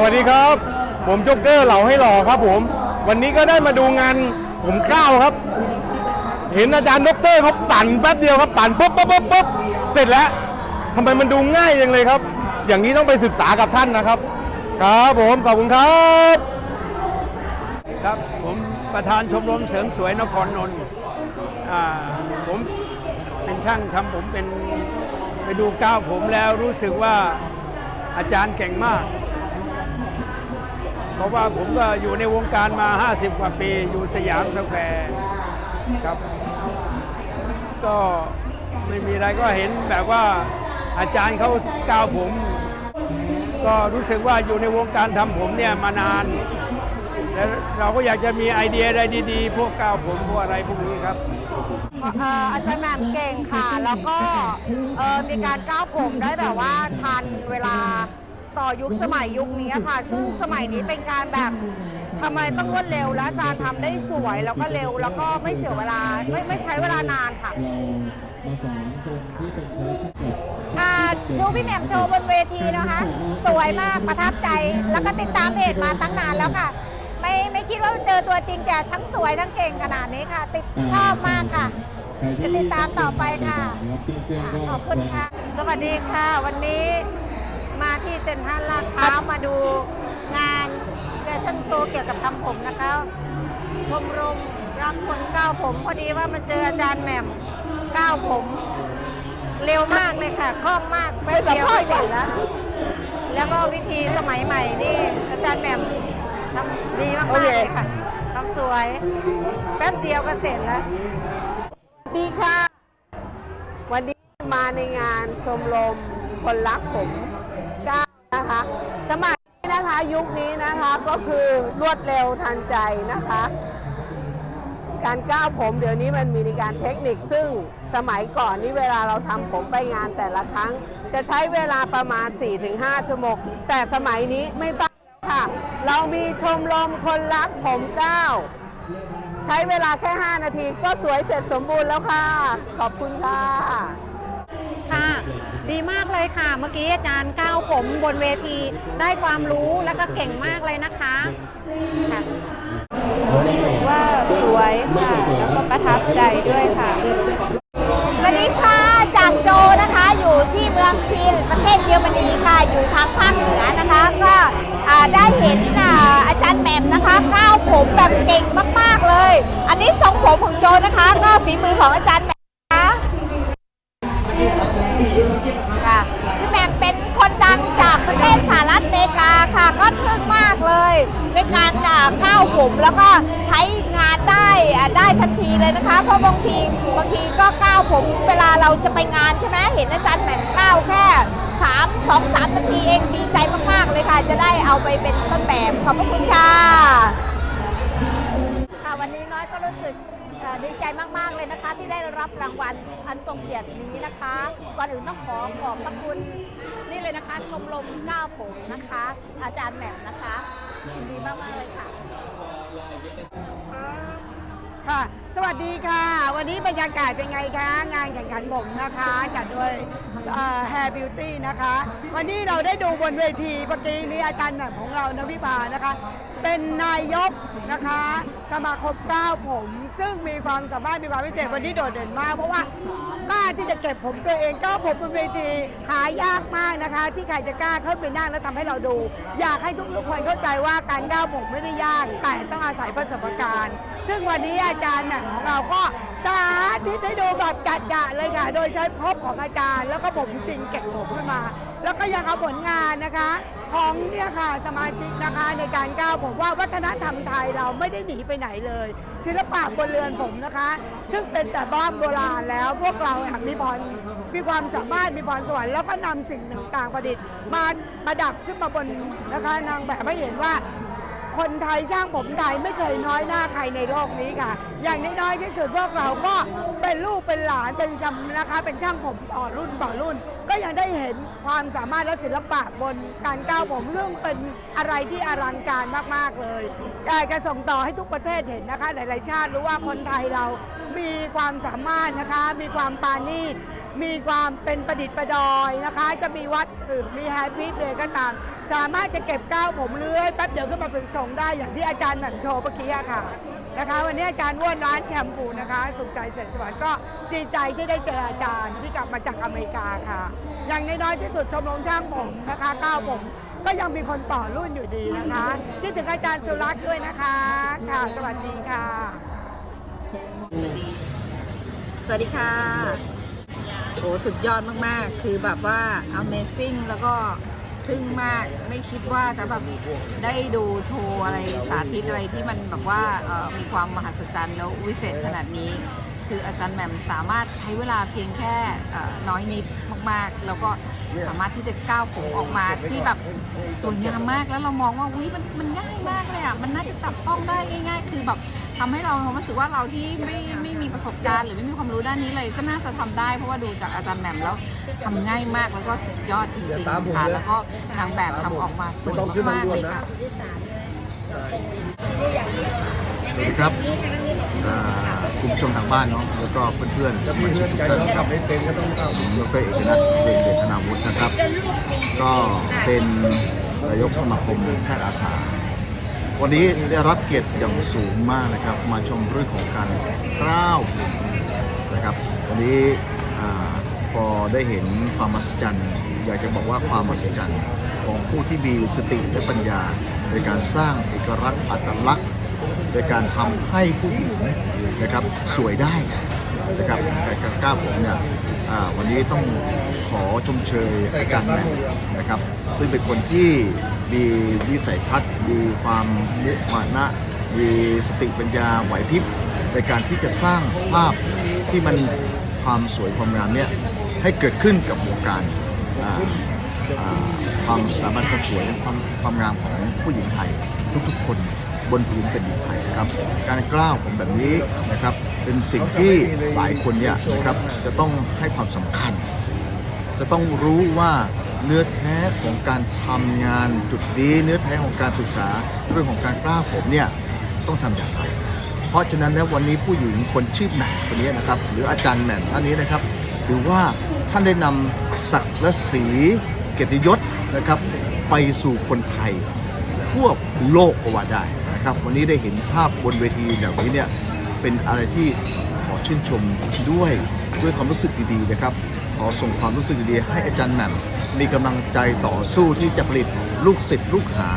สวัสดีครับ ผมจ๊กเกอร์เหล่าให้หล่อครับผม วันนี้ก็ได้มาดูงานผมก้าวครับ เห็นอาจารย์ดอกเตอร์เขาปั่นแป๊บเดียวครับปั่นปุ๊บปุ๊บปุ๊บปุ๊บเสร็จแล้วทำไมมันดูง่ายอยังเลยครับ อย่างนี้ต้องไปศึกษากับท่านนะครับ ครับผมขอบคุณครับครับ ผมประธานชมรมเสริมสวยนครนนท์อ่าผมเป็นช่างทำผมเป็นไปดูก้าวผมแล้วรู้สึกว่าอาจารย์เก่งมาก เพราะว่าผมก็อยู่ในวงการมา 50 กว่าปีอยู่สยามสแควร์ครับ ก็ไม่มีอะไรก็เห็นแบบว่าอาจารย์เขาก้าวผม ก็รู้สึกว่าอยู่ในวงการทำผมเนี่ยมานานแล้วเราก็อยากจะมีไอเดียอะไรดีๆ พวกก้าวผมพวกอะไรพวกนี้ครับเอออาจารย์แหม่มเก่งค่ะ แล้วก็มีการก้าวผมได้แบบว่าทันเวลา ต่อยุคสมัยยุคนี้ค่ะ ซึ่งสมัยนี้เป็นการแบบทำไมต้องรวดเร็วและอาจารย์ทำได้สวยแล้วก็เร็ว แล้วก็ไม่เสียเวลาไม่ไม่ใช้เวลานานค่ะอ่าดูพี่แหม่มโชว์บนเวทีนะคะ สวยมากประทับใจแล้วก็ติดตามเพจมาตั้งนานแล้วค่ะ ไม่ไม่คิดว่าเจอตัวจริงจะทั้งสวยทั้งเก่งขนาดนี้ค่ะ ติดชอบมากค่ะจะติดตามต่อไปค่ะ ขอบคุณค่ะ สวัสดีค่ะ วันนี้ มาที่เซ็นทรัลลาดพร้าวมาดูงานแฟชั่นโชว์เกี่ยวกับทำผมนะคะ ชมรมรักคนก้าวผมพอดีว่ามาเจออาจารย์แหม่มก้าวผม เร็วมากเลยค่ะคล่องมากแป๊บเดียวก็เสร็จแล้วแล้วก็วิธีสมัยใหม่นี่ อาจารย์แหม่มทำดีมากๆเลยค่ะทำสวย แป๊บเดียวก็เสร็จแล้วสวัสดีค่ะ วันนี้มาในงานชมรมคนรักผม นะคะ สมัยนี้นะคะยุคนี้นะคะก็คือรวดเร็วทันใจนะคะ การก้าวผมเดี๋ยวนี้มันมีในการเทคนิคซึ่งสมัยก่อนนี่เวลาเราทำผมไปงานแต่ละครั้ง จะใช้เวลาประมาณ 4-5 ชั่วโมง แต่สมัยนี้ไม่ต้องค่ะ เรามีชมรมคนรักผมก้าวใช้เวลาแค่ 5 นาทีก็สวยเสร็จสมบูรณ์แล้วค่ะ ขอบคุณค่ะ ดีมากเลยค่ะ เมื่อกี้อาจารย์ก้าวผมบนเวทีได้ความรู้แล้วก็เก่งมากเลยนะคะค่ะว่าสวยค่ะ แล้วก็ประทับใจด้วยค่ะ สวัสดีค่ะจากโจนะคะ อยู่ที่เมืองคิลประเทศเยอรมนีค่ะ อยู่ทางภาคเหนือนะคะ ก็อ่าได้เห็นอ่าอาจารย์แหม่มนะคะก้าวผมแบบเก่งมากๆเลย อันนี้ทรงผมของโจนะคะ ก็ฝีมือของอาจารย์แหม่ม เลยในการก้าวผมแล้วก็ใช้งานได้ได้ทันทีเลยนะคะ เพราะบางทีบางทีก็ก้าวผมเวลาเราจะไปงานใช่ไหมเห็นอาจารย์แหม่มก้าวแค่สามสองสามนาทีเองดีใจมากๆเลยค่ะ จะได้เอาไปเป็นต้นแบบขอบพระคุณค่ะ ดีใจมากๆเลยนะคะ ที่ได้รับรางวัลอันทรงเกียรตินี้นะคะก่อนอื่นต้องขอขอบพระคุณนี่เลยนะคะ ชมรมก้าวผมนะคะ อาจารย์แหม่มนะคะยินดีมากๆเลยค่ะค่ะ สวัสดีค่ะ วันนี้บรรยากาศเป็นไงคะ งานแข่งขันผมนะคะจัดโดย Hair Beauty นะคะ วันนี้เราได้ดูบนเวทีเมื่อกี้นี้อาจารย์แหม่มของเรานะพี่พานะคะ เป็นนายกนะคะสมาคมก้าวผม ซึ่งมีความสามารถมีความพิเศษวันนี้โดดเด่นมาก เพราะว่ากล้าที่จะเก็บผมตัวเองก้าวผมบนเวทีหายากมากนะคะ ที่ใครจะกล้าเข้าไปนั่งแล้วทำให้เราดู อยากให้ทุกๆคนเข้าใจว่าการก้าวผมไม่ได้ยาก แต่ต้องอาศัยประสบการณ์ ซึ่งวันนี้อาจารย์แหม่มของเราก็สาธิตให้ดูแบบจัดๆเลยค่ะ โดยใช้พบของอาจารย์ แล้วก็ผมจริงเก็บผมขึ้นมา แล้วก็ยังเอาผลงานนะคะ ของเนี่ยค่ะสมาชิกนะคะในการก้าวผมว่าวัฒนธรรมไทยเราไม่ได้หนีไปไหนเลย ศิลปะบนเรือนผมนะคะ ซึ่งเป็นแต่บ้านโบราณแล้วพวกเราอะมีพรมีความสามารถมีพรสวรรค์แล้วก็นำสิ่งต่างๆประดิษฐ์มาประดับขึ้นมาบนนะคะนางแบบให้เห็นว่า คนไทยช่างผมไทยไม่เคยน้อยหน้าใครในโลกนี้ค่ะ อย่างน้อยๆที่สุดพวกเราก็เป็นลูกเป็นหลานเป็นซำนะคะ เป็นช่างผมต่อรุ่นต่อรุ่น ก็ยังได้เห็นความสามารถและศิลปะบนการก้าวผมซึ่งเป็นอะไรที่อลังการมากๆเลยอยากจะส่งต่อให้ทุกประเทศเห็นนะคะ หลายๆชาติรู้ว่าคนไทยเรามีความสามารถนะคะ มีความปาณี มีความเป็นประดิษฐ์ประดอยนะคะ จะมีวัดอื่นมีไฮบริดเลยก็ตามสามารถจะเก็บก้าวผมเลื้อยแป๊บเดียวขึ้นมาเป็นทรงได้อย่างที่อาจารย์แหม่มโชว์เมื่อกี้ค่ะนะคะ วันนี้อาจารย์อ้วนร้านแชมพูนะคะ สุขใจเสร็จสวรรค์ก็ดีใจที่ได้เจออาจารย์ที่กลับมาจากอเมริกาค่ะ อย่างน้อยที่สุดชมรมช่างผมนะคะก้าวผมก็ยังมีคนต่อรุ่นอยู่ดีนะคะที่ถึงอาจารย์สุรักษ์ด้วยนะคะค่ะ สวัสดีค่ะ สวัสดีค่ะ โอ้สุดยอดมากๆ คือแบบว่า Amazing แล้วก็ทึ่งมากไม่คิดว่าจะแบบได้ดูโชว์อะไรสาธิตอะไรที่มันแบบว่ามีความมหัศจรรย์แล้ววิเศษขนาดนี้ คืออาจารย์แหม่มสามารถใช้เวลาเพียงแค่น้อยนิดมากๆ แล้วก็สามารถที่จะก้าวผมออกมาที่แบบสวยงามมากแล้วเรามองว่าอุ้ยมันมันง่ายมากเลยอะมันน่าจะจับต้องได้ง่าย ๆ คือแบบ ทำให้เรารู้สึกว่าเราที่ไม่ไม่มีประสบการณ์ หรือไม่มีความรู้ด้านนี้เลยก็น่าจะทำได้ เพราะว่าดูจากอาจารย์แหม่มแล้วทำง่ายมากแล้วก็สุดยอดจริงๆค่ะแล้วก็นางแบบทำออกมาสวยมากๆเลยค่ะสวัสดีครับอ่าคุณผู้ชมทางบ้านเนาะแล้วก็เพื่อนๆสมาชิกทุกท่านนะครับผมดรเอกนัทเวงเดชธนาวุฒินะครับ ก็เป็นนายกสมาคมแพทย์อาสา วันนี้ได้รับเกียรติอย่างสูงมากนะครับ มาชมเรื่องของการกล้าวนะครับ วันนี้พอได้เห็นความมหัศจรรย์ อยากจะบอกว่าความมหัศจรรย์ของผู้ที่มีสติและปัญญา ในการสร้างเอกลักษณ์อัตลักษณ์โดยการทำให้ผู้หญิงนะครับสวยได้นะครับแต่การกล้าผมเนี่ยวันนี้ต้องขอชมเชยอาจารย์แม่นะครับ ซึ่งเป็นคนที่ มีวิสัยทัศน์ มีความมุมานะ มีสติปัญญาไหวพริบในการที่จะสร้างภาพที่มันความสวยความงามเนี่ยให้เกิดขึ้นกับวงการความสามารถความสวยความความงามของผู้หญิงไทยทุกๆ คนบนพื้นเป็นดินไทยนะครับ การกล้าวผมแบบนี้นะครับ เป็นสิ่งที่หลายคนเนี่ยนะครับจะต้องให้ความสำคัญ จะต้องรู้ว่าเนื้อแท้ของการทำงานจุดนี้เนื้อแท้ของการศึกษาเรื่องของการกล้าผมเนี่ยต้องทำอย่างไร เพราะฉะนั้นแล้ววันนี้ผู้หญิงคนชื่อแหม่มคนนี้นะครับ หรืออาจารย์แหม่มท่านนี้นะครับถือว่าท่านได้นำศักดิ์และศรีเกียรติยศนะครับไปสู่คนไทยทั่วโลกก็ว่าได้นะครับ วันนี้ได้เห็นภาพบนเวทีแบบนี้เนี่ยเป็นอะไรที่ขอชื่นชมด้วยด้วยความรู้สึกดีๆนะครับ ขอส่งความรู้สึกดีๆให้อาจารย์แหม่มมีกำลังใจต่อสู้ที่จะผลิตลูกศิษย์ลูกหา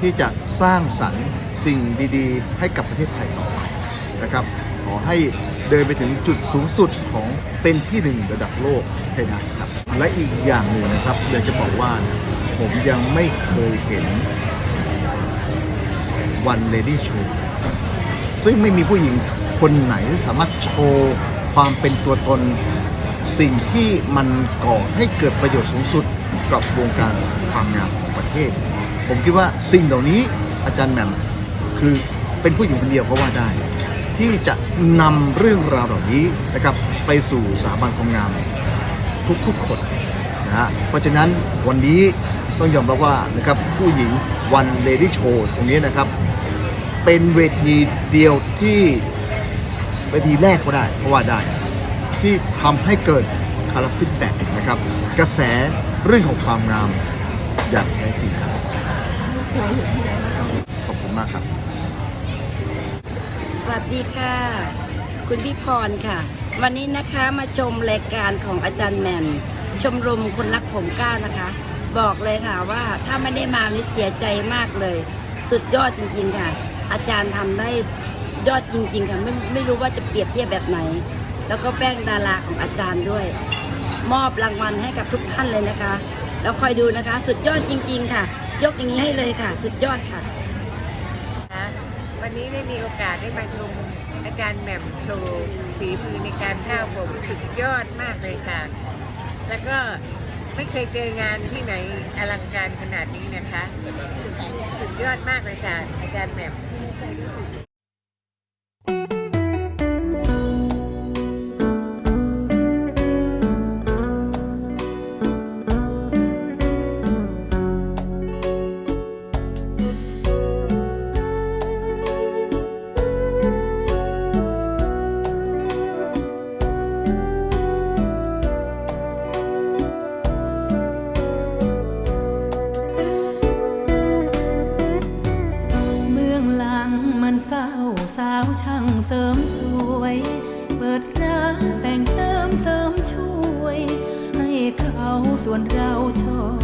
ที่จะสร้างสรรค์สิ่งดีๆ ให้กับประเทศไทยต่อไปนะครับ ขอให้เดินไปถึงจุดสูงสุดของเป็นที่หนึ่งระดับโลกให้ได้ครับ และอีกอย่างหนึ่งนะครับอยากจะบอกว่าผมยังไม่เคยเห็นวันเลดี้โชว์ซึ่งไม่มีผู้หญิงคนไหนสามารถโชว์ความเป็นตัวตน สิ่งที่มันก่อให้เกิดประโยชน์สูงสุดกับวงการความงามของประเทศ ผมคิดว่าสิ่งเหล่านี้อาจารย์แหม่มคือเป็นผู้หญิงคนเดียวก็ว่าได้ ที่จะนำเรื่องราวเหล่านี้นะครับไปสู่สถาบันความงามทุกๆคนนะฮะเพราะฉะนั้นวันนี้ต้องยอมรับว่านะครับผู้หญิงวันเลดี้โชว์ตรงนี้นะครับ เป็นเวทีเดียวที่เวทีแรกก็ได้เพราะว่าได้ ที่ทำให้เกิดคาราฟิตแบ็กนะครับ กระแสเรื่องของความงามอย่างแท้จริงครับขอบคุณมากครับ สวัสดีค่ะ คุณพี่พรค่ะ วันนี้นะคะมาชมรายการของอาจารย์แหม่มชมรมคนรักผมก้าวนะคะ บอกเลยค่ะว่าถ้าไม่ได้มานี่เสียใจมากเลย สุดยอดจริงๆค่ะ อาจารย์ทำได้ยอดจริง ๆ ค่ะไม่ไม่รู้ว่าจะเปรียบเทียบแบบไหน แล้วก็แป้งดาราของอาจารย์ด้วย มอบรางวัลให้กับทุกท่านเลยนะคะ แล้วคอยดูนะคะ สุดยอดจริง ๆ ค่ะ ยกอย่างนี้ให้เลยค่ะ สุดยอดค่ะ วันนี้ได้มีโอกาสได้มาชมอาจารย์แหม่มโชว์ฝีมือในการก้าวผมสุดยอดมากเลยค่ะ แล้วก็ไม่เคยเจองานที่ไหนอลังการขนาดนี้นะคะ สุดยอดมากเลยค่ะอาจารย์แหม่ม ส่วนเราชอบ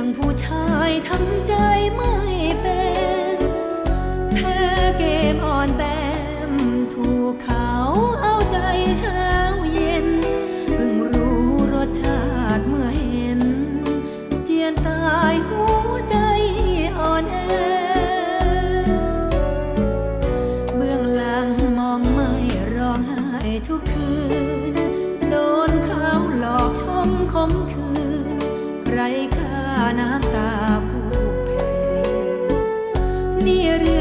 รื่องผู้ชายทำใจไม่เป็นแพ้เกมอ่อนแบมถูกเขาเอาใจเช้าเย็น เพิ่งรู้รสชาติ น้ำตาผู้แพ้นี่เรื่อง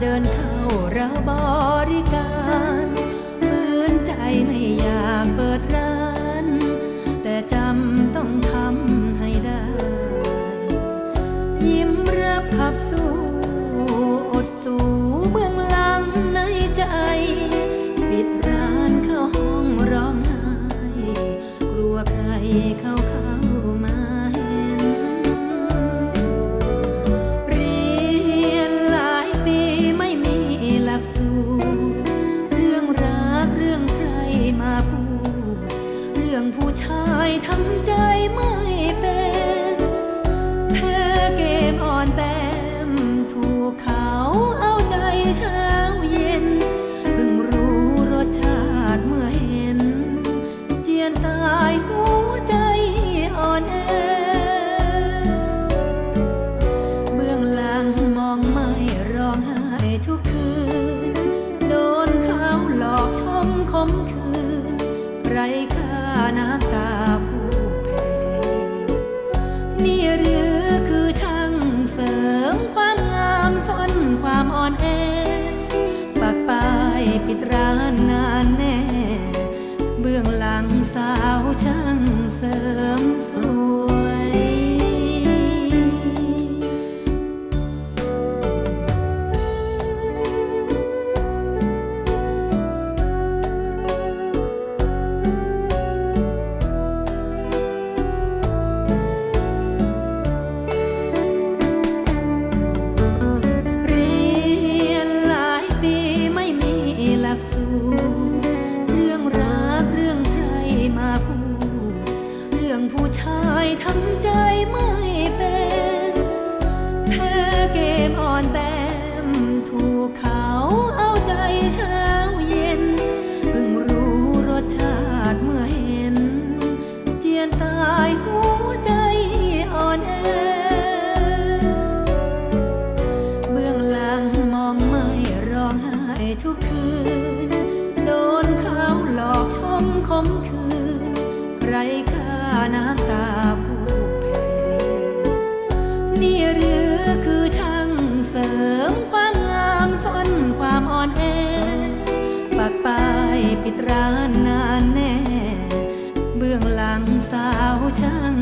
เดินเข้ารับบริการ น้ำตาผู้แพ้นี่หรือคือช่างเสริมความงามซ่อนความอ่อนแอ ปากป้ายปิดร้านนานแน่ เบื้องหลังสาวช่าง